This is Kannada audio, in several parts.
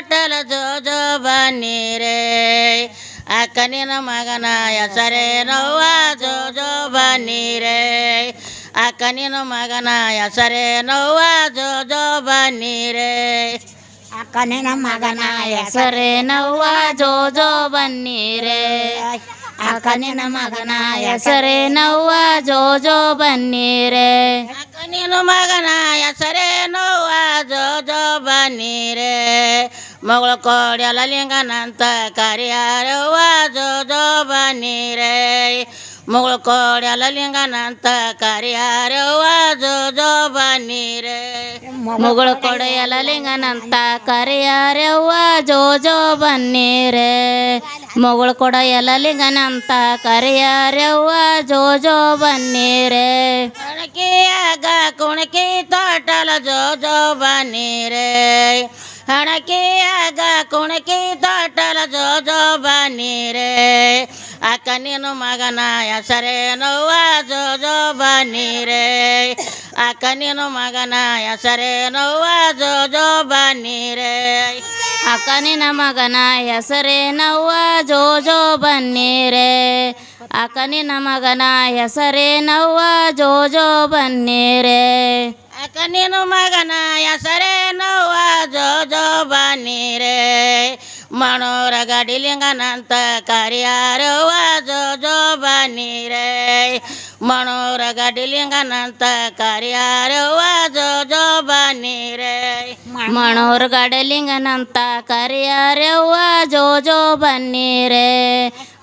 ತೊಟ್ಟಲ ಜೋ ಜೋ ಬನ್ನೀರೇ. ಅಕ್ಕ ಮಗನ ಹೆಸರೇನವ್ವ ಜೋ ಜೋ ಬನ್ನೀರೇ. ಅಕ್ಕ ಮಗನ ಹೆಸರೇನವ್ವ ಜೋ ಜೋ ಬನ್ನೀರೇ. ಅಕ್ಕನಿನ ಮಗನ ಹೆಸರೇನವ್ವ ಜೋ ಜೋ ಬನ್ನೀರೆ. ಅಕ್ಕನಿನ ಮಗನ ಹೆಸರೇನವ್ವ ಜೋ ಜೋ ಬನ್ನೀರೆ. ಅಕ್ಕ ಮಗನ ಹೆಸರೇನವ್ವ ಜೋ ಜೋ ಬನ್ನೀರೇ. ಮಗಳು ಕೋಡ್ಯಲ ಲಿಂಗನಂತ ಕರಿಯಾರವ್ವ ಜೋ ಜೋ ಬನ್ನೀರೇ. ಮಗಳು ಕೋಡ್ಯಲ ಲಿಂಗನಂತ ಕರಿಯಾರವ್ವ ಜೋ ಜೋ ಬನ್ನೀರೇ. ಮುಗುಳು ಕೊಡೆಯಲ ಲಿಂಗನಂತ ಕರಿಯಾರವ್ವ ಜೋ ಜೋ ಮಗಳು ಕೊಡಯಲಿಂಗನಂತ ಕೊಡೆಯಲ ಲಿಂಗನಂತ ಕರಿಯಾರವ್ವ ಜೋ ಬನ್ನಿರೇ. ಕುಣಕಿಯಾಗ ಕುಣಕಿ ತೋಟಲ ಜೋ ಜೋ ಬನ್ನೀರೇ. ಹಣಕಿಯಾಗ ಕುಣಕಿ ತೋಟಲ ಜೋ ಬನ್ನಿರೆ. ಅಕ್ಕ ನೀನು ಮಗನ ಹೆಸರೇನುವ ಜೋ ಬನ್ನಿರೆ. ಅಕ್ಕ ನೀನು ಮಗನ ಹೆಸರೇನುವ ಜೋ ಜೋ ಅಕ್ಕ ಅಕ್ಕನಿನ ಮಗನ ಹೆಸರೇನವ್ವ ಜೋ ಜೋ ಅಕ್ಕ ಅಕ್ಕನಿನ ಮಗನ ಹೆಸರೇನವ್ವ ಜೋ ಬನ್ನೀರೆ. ಅಕ್ಕ ಮಗನ ಹೆಸರೇನವ್ವ ಜೋ ಜೋ ಬನ್ನಿರೆ ಮನೋರ ಗಡಿಲಿಂಗನಂತ ಕರಿಯಾರವ್ವ ಜೋ ಜೋ ಬನ್ನಿರೆ ಮನೋರ ಗಡಿಲಿಂಗನಂತ ಕರಿಯಾರವ್ವ ಜೋ ಜೋ ಬನ್ನಿರೆ ಮನೋರ ಗಡಲಿಂಗನಂತ ಕರಿಯಾರವ್ವ ಜೋ ಜೋ ಬನ್ನೀರೆ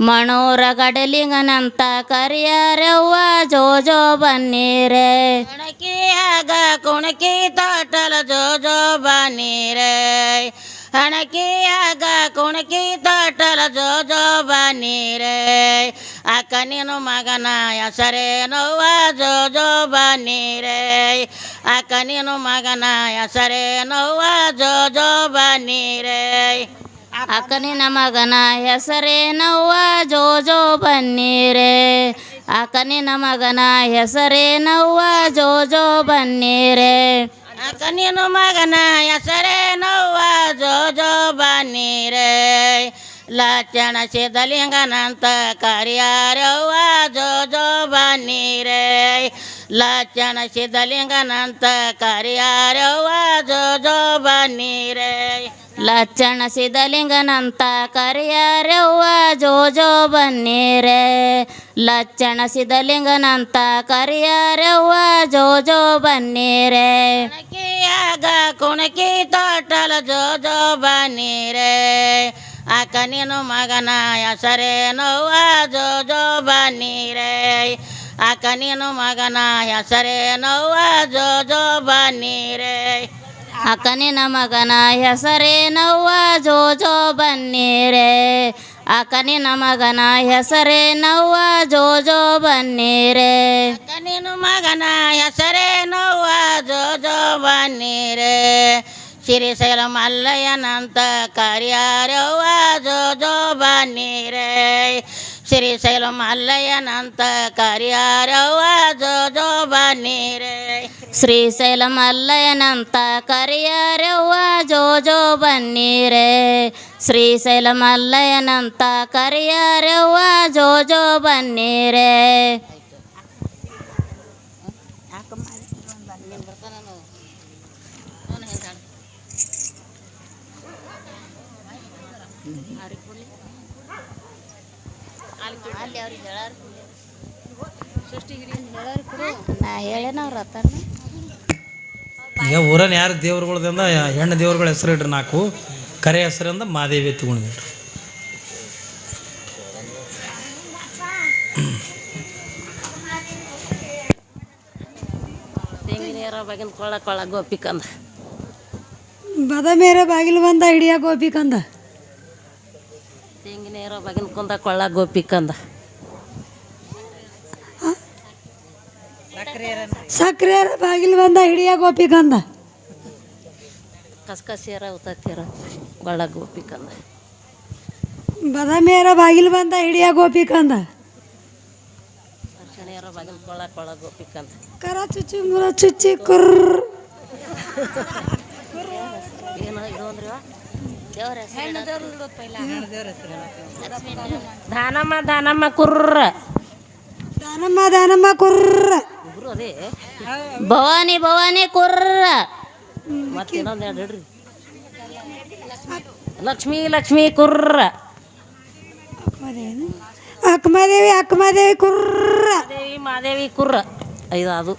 ಮಣೂರ ಗಡಲಿಂಗನಂತ ಕರಿಯರವ್ವ ಜೋ ಜೋ ಬನ್ನೀರೆ ಹಣಕಿಯಾಗ ಕುಣಕಿ ತೋಟಲ ಜೋ ಜೋ ಬನ್ನೀರೆ ಹಣಕಿಯಾಗ ಕುಣಕಿ ತೋಟಲ ಜೋ ಜೋ ಬನ್ನೀರೆ. ಅಕ್ಕ ನೀನು ಮಗನ ಹೆಸರೇನವ್ವ ಜೋ ಜೋ ಬನ್ನೀರೆ. ಅಕ್ಕ ನೀನು ಮಗನ ಹೆಸರೇನವ್ವ ಜೋ ಜೋ ಬನ್ನೀರೇ. ಅಕ್ಕನಿನ ಮಗನ ಹೆಸರೇನವ್ವ ಜೋ ಜೋ ಬನ್ನೀರೆ. ಅಕ್ಕನಿನ ಮಗನ ಹೆಸರೇನವ್ವ ಜೋ ಜೋ ಬನ್ನೀರೆ. ಅಕ್ಕನಿನ ಮಗನ ಹೆಸರೇನವ್ವ ಜೋ ಜೋ ಬನ್ನೀರೇ. ಲಕ್ಷಣ ಸಿದ್ಧಲಿಂಗನಂತ ಕರಿಯಾರವ್ವ ಜೋ ಜೋ ಬನ್ನೀರೇ. ಲಕ್ಷಣ ಸಿದ್ಧಲಿಂಗನಂತ ಕರಿಯಾರವ್ವ ಜೋ ಜೋ ಬನ್ನೀರೇ. ಲಚ್ಚಣ ಸಿದ್ಧಲಿಂಗನಂತ ಕರಿಯಾರವ್ವ ಜೋ ಜೋ ಬನ್ನೀರೆ. ಲಕ್ಷಣ ಸಿದ್ಧಲಿಂಗನಂತ ಕರಿಯಾರವ್ವ ಜೋ ಜೋ ಬನ್ನೀರೆ. ಕುಣಕಿಯಾಗ ಕುಣಕಿ ತೋಟಲ ಜೋ ಜೋ ಬನ್ನೀರೆ. ಅಕ್ಕ ನೀನು ಮಗನ ಹೆಸರೇನವ್ವ ಜೋ ಜೋ ಬನ್ನೀರೆ. ಅಕ್ಕ ನೀನು ಮಗನ ಹೆಸರೇನವ್ವ ಜೋ ಜೋ ಬನ್ನೀರೇ. ಅಕ್ಕನಿನ ಮಗನ ಹೆಸರೇನವ್ವ ಜೋ ಜೋ ಬನ್ನೀರೆ. ಅಕ್ಕನಿನ ಮಗನ ಹೆಸರೇನವ್ವ ಜೋ ಜೋ ಬನ್ನೀರೆ. ಅಕ್ಕ ನಿನ್ನ ಮಗನ ಹೆಸರೇನವ್ವ ಜೋ ಜೋ ಬನ್ನೀರೇ. ಶ್ರೀಶೈಲ ಮಲ್ಲಯ್ಯನಂತ ಕರಿಯಾರವ್ವ ಜೋ ಜೋ ಬನ್ನೀರೇ. ಶ್ರೀಶೈಲ ಅಲ್ಲಯ್ಯನಂತ ಕರಿಯಾರವ್ವ, ಜೋ ಜೋ ಬನ್ನೀರೇ ಶ್ರೀಶೈಲ ಮಲ್ಲಯ್ಯನಂತ ಕರಿಯಾರವ್ವ, ಜೋ ಜೋ ಬನ್ನೀರೆ ಶ್ರೀಶೈಲಂ ಅಲ್ಲಯ್ಯನಂತ ಕರಿಯಾರವ್ವ, ಜೋ ಬನ್ನೀರೆ ಈಗ ಊರನ್ನ ಯಾರು ದೇವ್ರುಗಳದಿಂದ ಹೆಣ್ಣು ದೇವ್ರುಗಳ ಹೆಸರು ಇಡ್ರಿ ನಾಲ್ಕು ಕರೆ ಹೆಸರಿಂದ ಮಾದೇವಿ ತಗೊಂಡಿದ್ರು. ತೆಂಗಿನೇರ ಬಗಿನ ಕೊಳ್ಳ ಕೊಳ್ಳ ಗೋಪಿಕಂದ ಬದ ಮೇರೆ ಬಾಗಿಲು ಬಂದ ಹಿಡಿಯ ಗೋಪಿಕಂದ ತೆಂಗಿನೇರ ಬಗಿನ ಕುಂದ ಕೊಳ್ಳ ಗೋಪಿಕಂದ ಸಕ್ರಿಯರ ಬಾಗಿಲು ಬಂದ ಹಿಡಿಯ ಗೋಪಿಕಂದ. ಕಸ್ಕಸಿಯರ ಉತ್ತತ್ತಿಯರ ಬಳ ಗೋಪಿಕಂದ. ಬದ ಮೇರ ಬಾಗಿಲು ಬಂದ ಹಿಡಿಯ ಗೋಪಿಕಂದ. ಅರ್ಶಣಿಯರ ಬಗಿನ ಕೊಳ್ಳ ಕೊಳ್ಳ ಗೋಪಿಕಂದ. ಕರ ಚುಚ್ಚಿ ಮುರ ಚುಚ್ಚಿ ಕುರ್ರ. ಏನೋ ಇದು ಅಂದ್ರಿ ದಾನಮ್ಮ ದಾನಮ್ಮ ಕುರ್ರ. ದಾನಮ್ಮ ದಾನಮ್ಮ ಕುರ್ರ. ಭವಾನಿ ಭವಾನಿ ಕುರ್ರ. ಮತ್ತೆ ಇನ್ನೊಂದು ಎರಡು ಲಕ್ಷ್ಮೀ ಲಕ್ಷ್ಮೀ ಕುರ್ರ. ಅಕ್ಕಮದೇವಿ ಅಕ್ಕಮದೇವಿ ಕುರ್ರ. ದೇವಿ ಮಾದೇವಿ ಕುರ್ರ. ಐದು ಅದು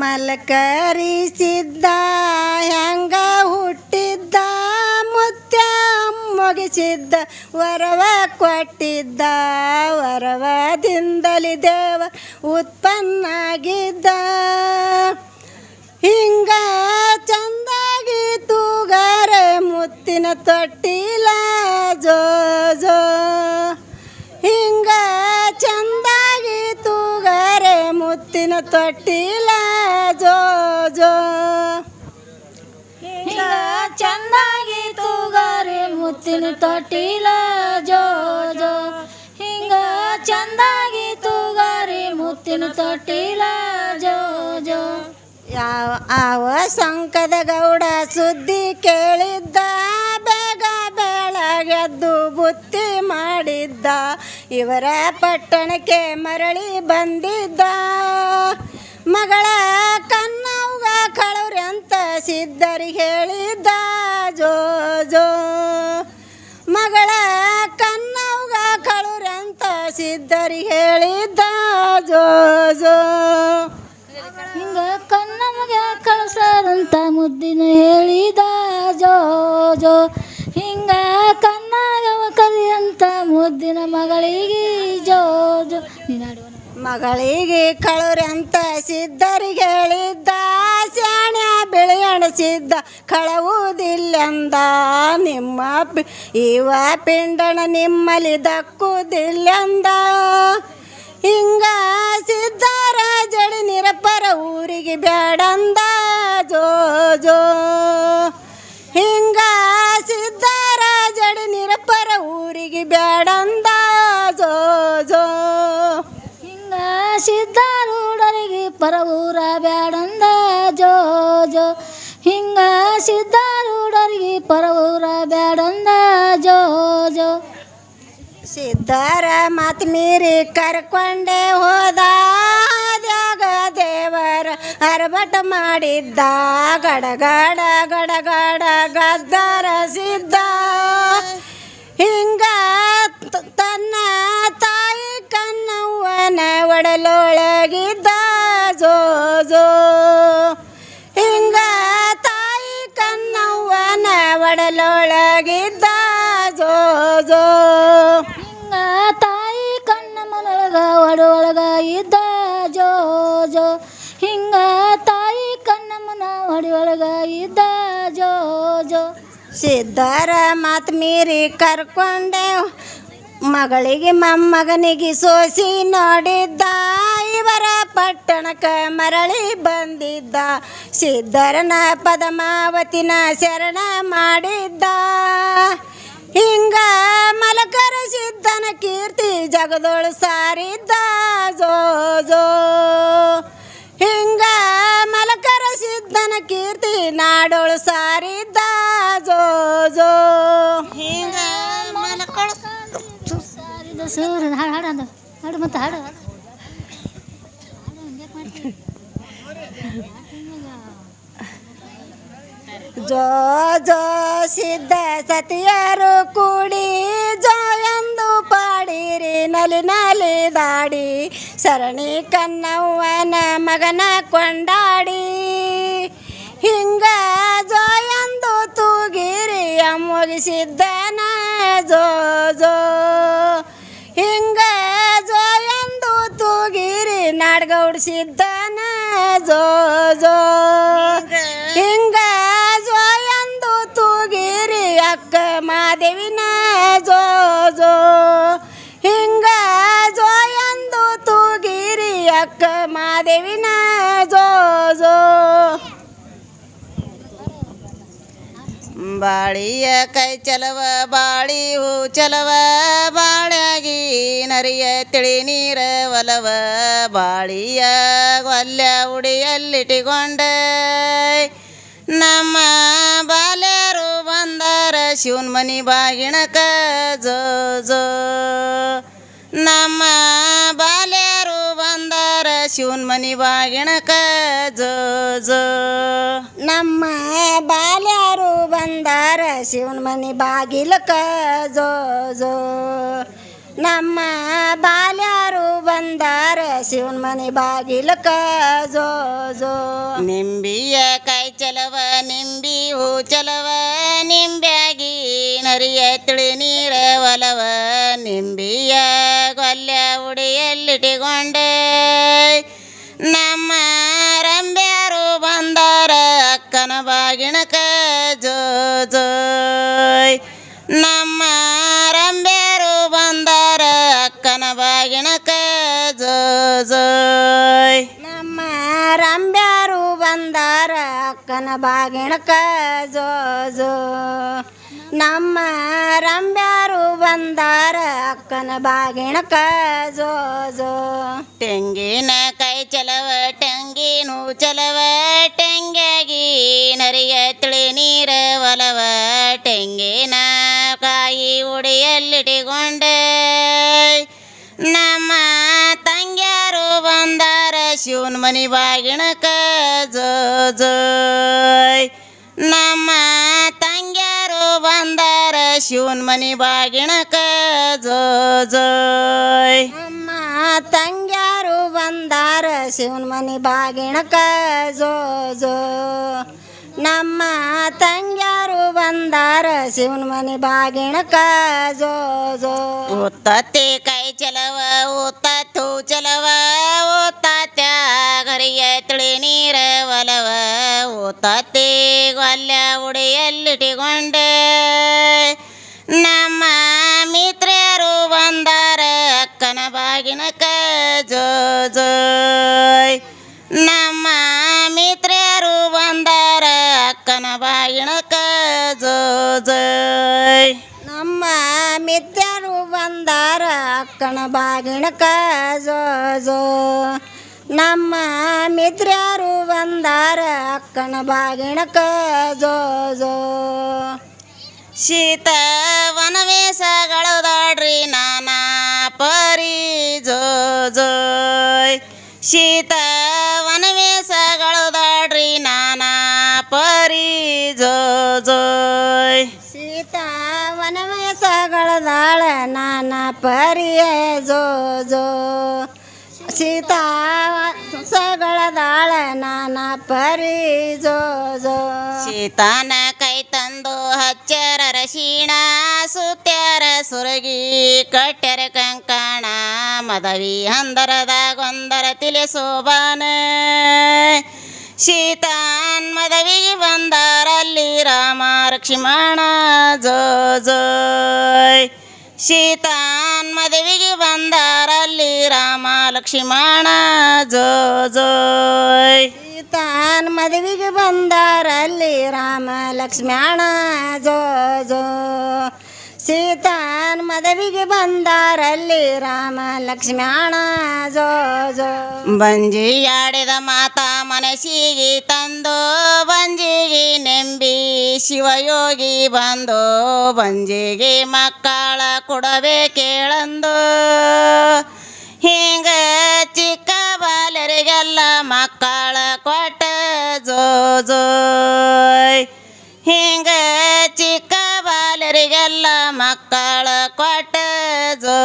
ಮಲಕರಿಸಿದ್ದ ಹೆಂಗ ಹುಟ್ಟಿದ್ದ, ಮುತ್ಯ ಮುಗಿಸಿದ್ದ, ವರವ ಕೊಟ್ಟಿದ್ದ, ವರವದಿಂದಲಿ ದೇವ ಉತ್ಪನ್ನಾಗಿದ್ದ. ಹಿಂಗ ಚಂದಾಗಿ ತೂಗಾರೆ ಮುತ್ತಿನ ತೊಟ್ಟಿಲ ತೊಟ್ಟಿಲ ಜೋ ಜೋ ಹಿಂಗ ಚಂದಾಗಿ ತೂಗಾರಿ ಮುತ್ತಿನ ತೊಟ್ಟಿಲ ಜೋ ಜೋ ಹಿಂಗ ಚಂದಾಗಿ ತೂಗಾರಿ ಮುತ್ತಿನ ತೊಟ್ಟಿಲ ಜೋ ಜೋ ಯಾವ ಆವ ಸಂಕದ ಗೌಡ ಸುದ್ದಿ ಕೇಳಿದ್ದ, ಬೇಗ ಬೆಳಗೆದ್ದು ಬುತ್ತಿ ಮಾಡಿದ್ದ. ಇವರ ಪಟ್ಟಣಕ್ಕೆ ಮರಳಿ ಬಂದಿದ್ದ ಮಗಳ ಕನ್ನವ್ಗ ಕಳವ್ರಿ ಅಂತ ಸಿದ್ಧರಿಗೆ ಹೇಳಿದ್ದ. ಜೋ ಜೋ. ಮಗಳ ಕನ್ನವ್ಗ ಕಳವ್ರಿ ಅಂತ ಸಿದ್ಧರಿಗೆ ಹೇಳಿದ್ದ. ಜೋ ಜೋ. ಹಿಂಗ ಕನ್ನಮಗೆ ಕಳಸಾರಂತ ಮುದ್ದಿನ ಹೇಳಿದ. ಜೋ ಜೋ. ಮುದ್ದಿನ ಮಗಳಿಗೆ ಜೋ ಜೋ ನೀನಾಡುವ ಮಗಳಿಗೆ ಅಂತ ಸಿದ್ಧರಿಗೆ ಹೇಳಿದ್ದ ಸ್ಯಾಣ್ಯ ಬೆಳೆ ಅಣಸಿದ್ದ, ಕಳವುದಿಲ್ಲೆಂದ ನಿಮ್ಮ ಇವ ಪಿಂಡಣ ನಿಮ್ಮಲ್ಲಿ ದಕ್ಕುದಿಲ್ಲೆಂದ. ಹಿಂಗ ಸಿದ್ಧರ ಜಡಿ ನಿರಪರ ಊರಿಗೆ ಬ್ಯಾಡಂದ ಜೋ ಜೋ ಹಿಂಗ ಸಿದ್ಧರ ಜಡಿ ನಿರಪರ ಊರಿಗೆ ಬ್ಯಾಡಂದ ಜೋ ಜೋ ಹಿಂಗ ಸಿದ್ಧಾರೂಢರಿಗೆ ಪರವೂರ ಬ್ಯಾಡಂದ ಜೋ ಜೋ ಹಿಂಗ ಸಿದ್ಧಾರೂಢರಿಗೆ ಪರವೂರ ಬ್ಯಾಡಂದ ಜೋ ಜೋ ಸಿದ್ಧರ ಮತ್ ಮೀರಿ ಕರ್ಕೊಂಡೆ ಹೋದ ದೇವರ ಅರಬಟ ಮಾಡಿದ್ದ. ಗಡಗಡ ಗಡಗಡ ಗದ್ದರ ಸಿದ್ಧ. ಹಿಂಗ ತನ್ನ ತಾಯಿ ಕನ್ನವ್ವನ ಒಡಲೊಳಗಿದ್ದ. ಜೋ ಜೋ. ಹಿಂಗ ತಾಯಿ ಕನ್ನವ್ವನ ಒಡಲೊಳಗಿದ್ದ ಜೋ ಜೋ. ಹಿಂಗ ತಾಯಿ ಕಣ್ಣ ಮನೊಳಗ ಒಡೊಳಗ ಇದ್ದ ಜೋ ಜೋ. ಹಿಂಗ ತಾಯಿ ಕಣ್ಣಮ್ಮನ ಒಡೊಳಗ ಇದ್ದ ಜೋ ಜೋ. ಸಿದ್ಧರ ಮಾತು ಮೀರಿ ಕರ್ಕೊಂಡೆ ಮಗಳಿಗೆ ಮೊಮ್ಮಗನಿಗೆ ಸೋಸಿ ನೋಡಿದ್ದ, ಇವರ ಪಟ್ಟಣಕ್ಕೆ ಮರಳಿ ಬಂದಿದ್ದ. ಸಿದ್ಧರನ ಪದಮಾವತಿನ ಶರಣ ಮಾಡಿದ್ದ. ಹಿಂಗ ಮಲಕರ ಸಿದ್ಧನ ಕೀರ್ತಿ ಜಗದೊಳು ಸಾರಿದ್ದ. ಜೋ ಜೋ. ಹಿಂಗ ಮಲಕರ ಸಿದ್ಧನ ಕೀರ್ತಿ ನಾಡೋಳು ಸಾರಿದ್ದ. ಸೂರ ಹಾಡು ಹಾಡು ಹಾಡು ಮತ್ತೆ ಹಾಡು. ಜೋ ಜೋ, ಸಿದ್ಧ ಸತಿಯರು ಕೂಡಿ ಜೋ ಎಂದು ಪಾಡಿರಿ, ನಲಿ ನಲಿ ದಾಡಿ. ಸರಣಿ ಕನ್ನವ್ವನ ಮಗನ ಕೊಂಡಾಡಿ. ಹಿಂಗ ಜೋ ಎಂದು ತೂಗಿರಿ ಅಮ್ಮಗಿಸಿದ್ದನ ಜೋ ಜೋ. ನಾಡ್ಗೌಡಿಸಿದ್ದನ ಜೋ ಜೋ. ಹಿಂಗ ಜೋ ಎಂದು ತೂಗಿರಿ ಅಕ್ಕ ಮಾದೇವಿನ ಜೋ ಜೋ. ಹಿಂಗ ಜೋ ಎಂದು ತೂಗಿರಿ ಅಕ್ಕ ಮಾದೇವಿನ ಜೋ ಜೋ ಬಾಳಿಯ ಕೈ ಚಲವ, ಬಾಳಿ ಹೂ ಚಲವ, ಬಾಳ್ಯಾಗಿ ನರಿಯ ತಿಳಿ ನೀರ ಒಲವ, ಬಾಳಿಯ ಗೊಲ್ಯ ಉಡಿಯಲ್ಲಿಟ್ಟಿಕೊಂಡ. ನಮ್ಮ ಬಾಲ್ಯರು ಬಂದಾರ ಶಿವನ್ ಮನಿ ಬಾಗಿಣಕ, ಜೋ ಜೋ. ನಮ್ಮ ಶಿವನ್ ಮನಿ ಬಾಗಿಣಕ ಜೋ ಜೋ. ನಮ್ಮ ಬಾಲ್ಯಾರು ಬಂದಾರ ಶಿವನ್ ಮನಿ ಬಾಗಿಲಕ ಜೋ ಜೋ. ನಮ್ಮ ಬಾಲ್ಯಾರು ಬಂದಾರ ಶಿವನ್ ಮನಿ ಬಾಗಿಲಕ ಜೋ ಜೋ. ನಿಂಬಿಯ ಕೈ ಚಲವ ನಿಂಬಿ ಹೂ ಚಲವ ನಿಂಬ್ಯಾಗಿ ನರಿಯ ತಿಳಿ ನೀರ ಒಲವ ನಿಂಬಿಯ ಗೊಲ್ಯ ಉಡಿಯಲ್ಲಿಟ್ಟಿಕೊಂಡೆ ಬಾಗಿಣಕ ಜೋ ಜೋ ನಮ್ಮ ರಂಬ್ಯಾರು ಬಂದಾರ ಅಕ್ಕನ ಬಾಗಿಣಕ ಜೋ ತೆಂಗಿನ ಕೈ ಚಲವ ಟಂಗಿನೂ ಚಲವ ಟೆಂಗ್ಯಾಗಿ ನರಿಯ ತಿಳಿ ನೀರ ಶಿವನ್ ಮನಿ ಬಾಗಿಣಕ ಜೋ ಜೋಯ್. ನಮ್ಮ ತಂಗ್ಯಾರು ಬಂದಾರ ಶಿವನ್ ಮನಿ ಬಾಗಿಣಕ ಜೋ ಜೋಯ್. ನಮ್ಮ ತಂಗ್ಯಾರು ಬಂದಾರ ಶಿವನ್ ಮನಿ ಬಾಗಿಣಕ ಜೋ ಜೋ ನಮ್ಮ ತಂಗ್ಯಾರು ಬಂದಾರ ಶಿವನ್ ಮನಿ ಬಾಗಿಣಕ ಜೋ ಜೋ ಉತ್ತತ್ತಿ ಕೈ ಚಲವ ಉತ್ತತ್ತಿ ಗೊಲ್ಯ ಉಡಿಯಲ್ಲಿಟ್ಟಿಕೊಂಡೆ ನಮ್ಮ ಮಿತ್ರರು ಬಂದಾರ ಅಕ್ಕನ ಬಾಗಿನಕ ಜೋ ಜೋಯ್. ನಮ್ಮ ಮಿತ್ರರು ಬಂದಾರ ಅಕ್ಕನ ಬಾಗಿಣಕ ಜೋ ಜೋಯ್. ನಮ್ಮ ಮಿತ್ರರು ಬಂದಾರ ಅಕ್ಕನ ಬಾಗಿಣಕ ಜೋ ಜೋ ನಮ್ಮ ಮಿತ್ರರು ಬಂದಾರ, ಅಕ್ಕನ ಬಾಗಿಣಕ ಜೋ ಜೋ. ಶೀತ ವನವೇಶಗಳು ದಾಡ್ರಿ ನಾನಾ ಪರಿ ಜೋ ಜೋಯ್. ಶೀತ ವನವೇಶಗಳು ದಾಡ್ರಿ ನಾನಾ ಪರಿ ಜೋ ಜೋಯ್. ಶೀತ ವನವೇಶಗಳ ದಾಳ ನಾನಾ ಪರಿಯ ಜೋ ಜೋ. ದಾಳ ನಾನಾ ಪರಿ ಜೋ ಸೀತಾನ ಕೈ ತಂದು ಹಚ್ಚರ ರಶೀಣ, ಸುತ್ಯಾರ ಸುರಗಿ ಕಟ್ಟ್ಯರ ಕಂಕಣ, ಮದವಿ ಹಂದರದಾಗೊಂದರ ಗೊಂದರ ಶೋಭಾನೆ ಸೀತಾನ್ ಮದವಿಗೆ ಬಂದಾರಲ್ಲಿ ರಾಮ, ಲಕ್ಷ್ಮಣ, ಜೋ ಜೋ ಸೀತಾನ್ ಮದುವೆಗೆ ಬಂದಾರಲ್ಲಿ ರಾಮ ಲಕ್ಷ್ಮಣ ಜೋ ಜೋಯ್ ಸೀತಾನ್ ಮದುವೆಗೆ ಬಂದಾರಲ್ಲಿ ರಾಮ ಲಕ್ಷ್ಮಣ ಜೋ ಜೋ. ಸೀತಾನ್ ಮದವಿಗೆ ಬಂದಾರಲ್ಲಿ ರಾಮ ಲಕ್ಷ್ಮಣ ಜೋ ಜೋ ಬಂಜಿ ಆಡಿದ ಮಾತಾ ಮನಸ್ಸಿಗೆ ತಂದು, ಬಂಜಿಗೆ ನೆಂಬಿ ಶಿವಯೋಗಿ ಬಂದು, ಬಂಜಿಗೆ ಮಕ್ಕಳ ಕೊಡಬೇಕೇಳಂದು ಹಿಂಗ ಚಿಕ್ಕ ಬಾಲರಿಗೆಲ್ಲ ಮಕ್ಕಳ ಕೊಟ್ಟ ಜೋ ಜೋಯ್ ಮಕ್ಕಳ ಕೊಟ್ಟ ಜೋ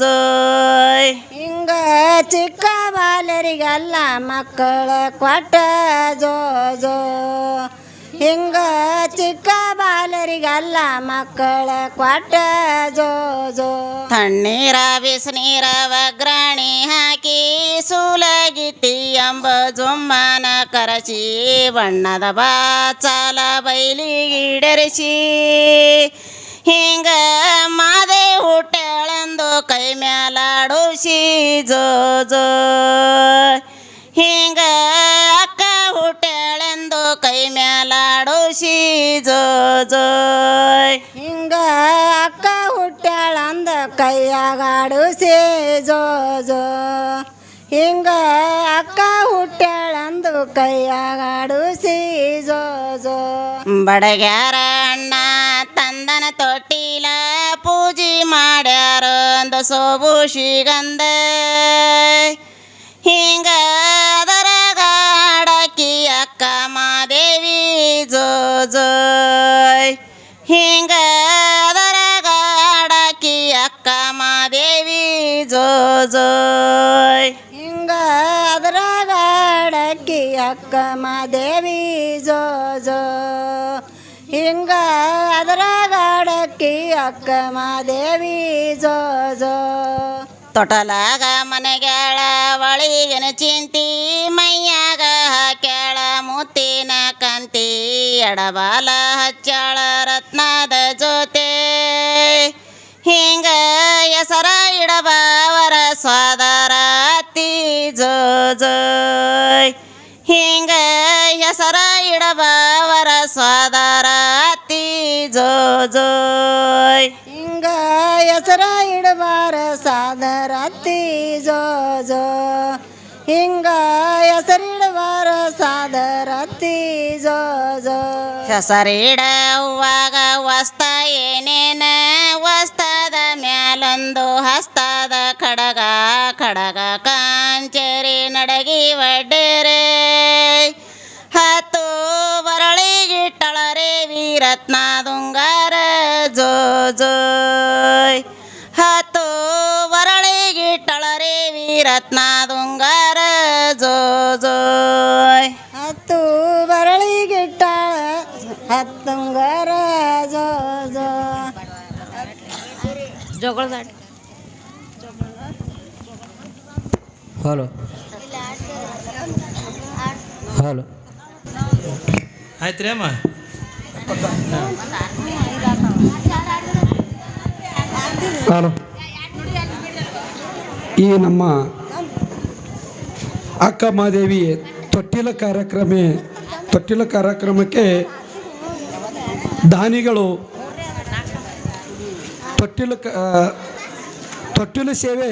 ಜೋಯ್ ಹಿಂಗ ಚಿಕ್ಕ ಬಾಲರಿಗೆಲ್ಲ ಮಕ್ಕಳ ಕೊಟ್ಟ ಜೋ ಜೋ ಹಿಂಗ ಚಿಕ್ಕ ಬಾಲರಿಗೆಲ್ಲ ಮಕ್ಕಳ ಕೊಟ್ಟ ಜೋ ಜೋ ತಣ್ಣೀರ ಬಿಸಿನೀರ ಒಗ್ರಾಣಿ ಹಾಕಿ ಸೂಲಗಿತ್ತಿ ಎಂಬ ಜುಮ್ಮನ ಕರಸಿ ಬಣ್ಣದ ಬಾ ಚಾಲ ಬಾಚಾಲ ಬೈಲಿಗಿಡರಿಸಿ ಹಿಂಗ ಮಾದೆ ಹುಟ್ಟಳಂದು ಕೈ ಮ್ಯಾಲಾಡೋಸಿ ಜೋ ಜೋ. ಹಿಂಗ ಅಕ್ಕ ಹುಟ್ಟೆಳೆಂದು ಕೈ ಮ್ಯಾಲಾಡೋಸಿ ಜೋ ಜೋ. ಹಿಂಗ ಅಕ್ಕ ಹುಟ್ಟಳಂದು ಕೈಯಾಗಾಡೋಸಿ ಜೋ ಜೋ. ಹಿಂಗ ಅಕ್ಕ ಹುಟ್ಟಳಂದು ಕೈಯಾಗಾಡೋಸಿ ಜೋ ಜೋ. ಬಡಗ್ಯಾರ ಅಣ್ಣ ತೊಟ್ಟಿಲ ಪೂಜೆ ಮಾಡ್ಯಾರ ಅಂದ ಸೋಬು ಶ್ರೀಗಂಧ ಹಿಂಗ ಅದರ ಗಾಡಕಿ ಅಕ್ಕ ಮಾದೇವಿ ಜೋ ಜೋಯ್ ಹಿಂಗ ಅದರ ಆಡಕಿ ಅಕ್ಕ ಮಾದೇವಿ ಜೋ ಜೋಯ್ ಹಿಂಗ ಅದರ ಗಾಡಕಿ ಅಕ್ಕ ಮಾದೇವಿ ಜೋ ಜೋ. ಹಿಂಗ ಅಕ್ಕ ಮಾದೇವಿ ಜೋ ಜೋ. ತೊಟಲಾಗ ಮನೆಗೆಳ ಒಳಗಿನ ಚಿಂತಿ, ಮೈಯಾಗ ಹಾಕ್ಯಾಳ ಮುತ್ತಿನ ಕಂತಿ ಎಡಬಾಲ ಹಚ್ಚಾಳ ರತ್ನದ ಜೊತೆ. ಹಿಂಗ ಹೆಸರ ಇಡಬಾವರ ಸ್ವಾದರ ಜೋ ಜೋ. ಹಿಂಗ ಹೆಸರ ಇಡಬಾವರ ಸ್ವಾದರ ಜೋ ಜೋ. ಹೆಸರ ಇಡಬಾರ ಸಾದರತ್ತಿ ಜೋ ಜೋ. ಹಿಂಗ ಹೆಸರಿಡಬಾರ ಸಾದರತ್ತಿ ಜೋ ಜೋ. ಹೆಸರಿಡುವಾಗ ವಸ್ತ ಏನೇನ? ವಸ್ತದ ಮ್ಯಾಲೊಂದು ಹಸ್ತದ ಖಡಗ ಖಡಗ ಕಾಂಚೇರಿ ನಡಗಿ ಒಡ್ಡೇರೆ. ಹತ್ತು ಬರಳಿಗಿಟ್ಟಳರೆ ವೀರತ್ನ ದುಂಗಾರ ಜೋ ಜೋಯ್ ಹತ್ತು ಬರಳಿಗಿಟ್ಟಳರೆ ವೀರತ್ನ ದುಂಗಾರ ಜೋ ಜೋಯ್ ಹತ್ತು ಬರಳಿಗಿಟ್ಟಾಳ ಹತ್ತುಂಗರ ಜೋ ಜೋ ಜಗಳದಾಡಿ ಹಲೋ ಹಲೋ ಆಯ್ತು ರೀ ಅಮ್ಮ ಹಲೋ ಈ ನಮ್ಮ ಅಕ್ಕ ಮಾದೇವಿ ತೊಟ್ಟಿಲ ಕಾರ್ಯಕ್ರಮ, ತೊಟ್ಟಿಲ ಕಾರ್ಯಕ್ರಮಕ್ಕೆ ದಾನಿಗಳು ತೊಟ್ಟಿಲು ತೊಟ್ಟಿಲು ಸೇವೆ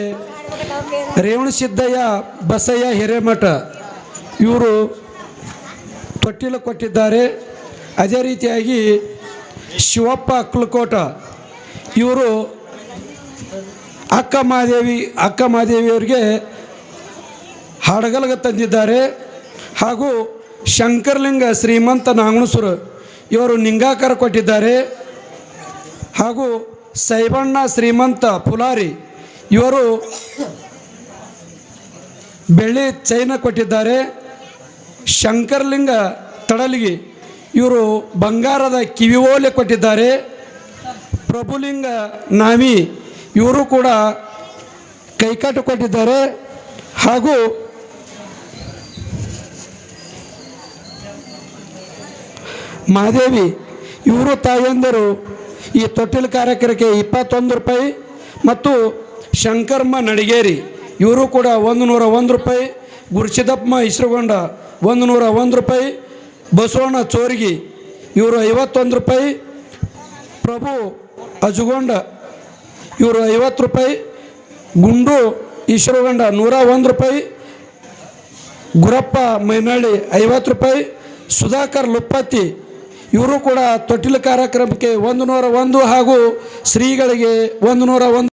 ರೇವಣಸಿದ್ದಯ್ಯ ಬಸಯ್ಯ ಹಿರೇಮಠ, ಇವರು ತೊಟ್ಟಿಲು ಕೊಟ್ಟಿದ್ದಾರೆ. ಅದೇ ರೀತಿಯಾಗಿ ಶಿವಪ್ಪ ಅಕ್ಕಲಕೋಟ ಇವರು ಅಕ್ಕ ಮಹಾದೇವಿ ಅಕ್ಕ ಮಹಾದೇವಿಯವರಿಗೆ ಹಾಡಗಲಗ ತಂದಿದ್ದಾರೆ. ಹಾಗೂ ಶಂಕರಲಿಂಗ ಶ್ರೀಮಂತ ನಾಗಣಸೂರು, ಇವರು ನಿಂಗಾಕಾರ ಕೊಟ್ಟಿದ್ದಾರೆ. ಹಾಗೂ ಸೈಬಣ್ಣ ಶ್ರೀಮಂತ ಪುಲಾರಿ, ಇವರು ಬೆಳ್ಳಿ ಚೈನ ಕೊಟ್ಟಿದ್ದಾರೆ. ಶಂಕರಲಿಂಗ ತಡಲಿಗಿ, ಇವರು ಬಂಗಾರದ ಕಿವಿಓಲೆ ಕೊಟ್ಟಿದ್ದಾರೆ. ಪ್ರಭುಲಿಂಗ ನಾಮಿ ಇವರು ಕೂಡ ಕೈಕಾಟು ಕೊಟ್ಟಿದ್ದಾರೆ. ಹಾಗೂ ಮಹಾದೇವಿ, ಇವರು ತಾಯಂದರು, ಈ ತೊಟ್ಟಿಲು ಕಾರ್ಯಕ್ರಮಕ್ಕೆ ಇಪ್ಪತ್ತೊಂದು ರೂಪಾಯಿ ಮತ್ತು ಶಂಕರ್ಮ ನಡಿಗೇರಿ, ಇವರು ಕೂಡ ಒಂದು ನೂರ ಒಂದು ರೂಪಾಯಿ ಗುರುಚಿದಪ್ಪ ಇಸ್ರುಗೊಂಡ ಒಂದು ನೂರ ಒಂದು ರೂಪಾಯಿ, ಬಸವಣ್ಣ ಚೋರ್ಗಿ ಇವರು ಐವತ್ತೊಂದು ರೂಪಾಯಿ, ಪ್ರಭು ಅಜುಗೊಂಡ ಇವರು ಐವತ್ತು ರೂಪಾಯಿ, ಗುಂಡು ಈಶ್ವರಗಂಡ ನೂರ ಒಂದು ರೂಪಾಯಿ, ಗುರಪ್ಪ ಮೈನಳ್ಳಿ ಐವತ್ತು ರೂಪಾಯಿ, ಸುಧಾಕರ್ ಲುಪ್ಪತ್ತಿ, ಇವರು ಕೂಡ ತೊಟ್ಟಿಲು ಕಾರ್ಯಕ್ರಮಕ್ಕೆ ಒಂದು ನೂರ ಒಂದು ಹಾಗೂ ಶ್ರೀಗಳಿಗೆ ಒಂದು ನೂರ ಒಂದು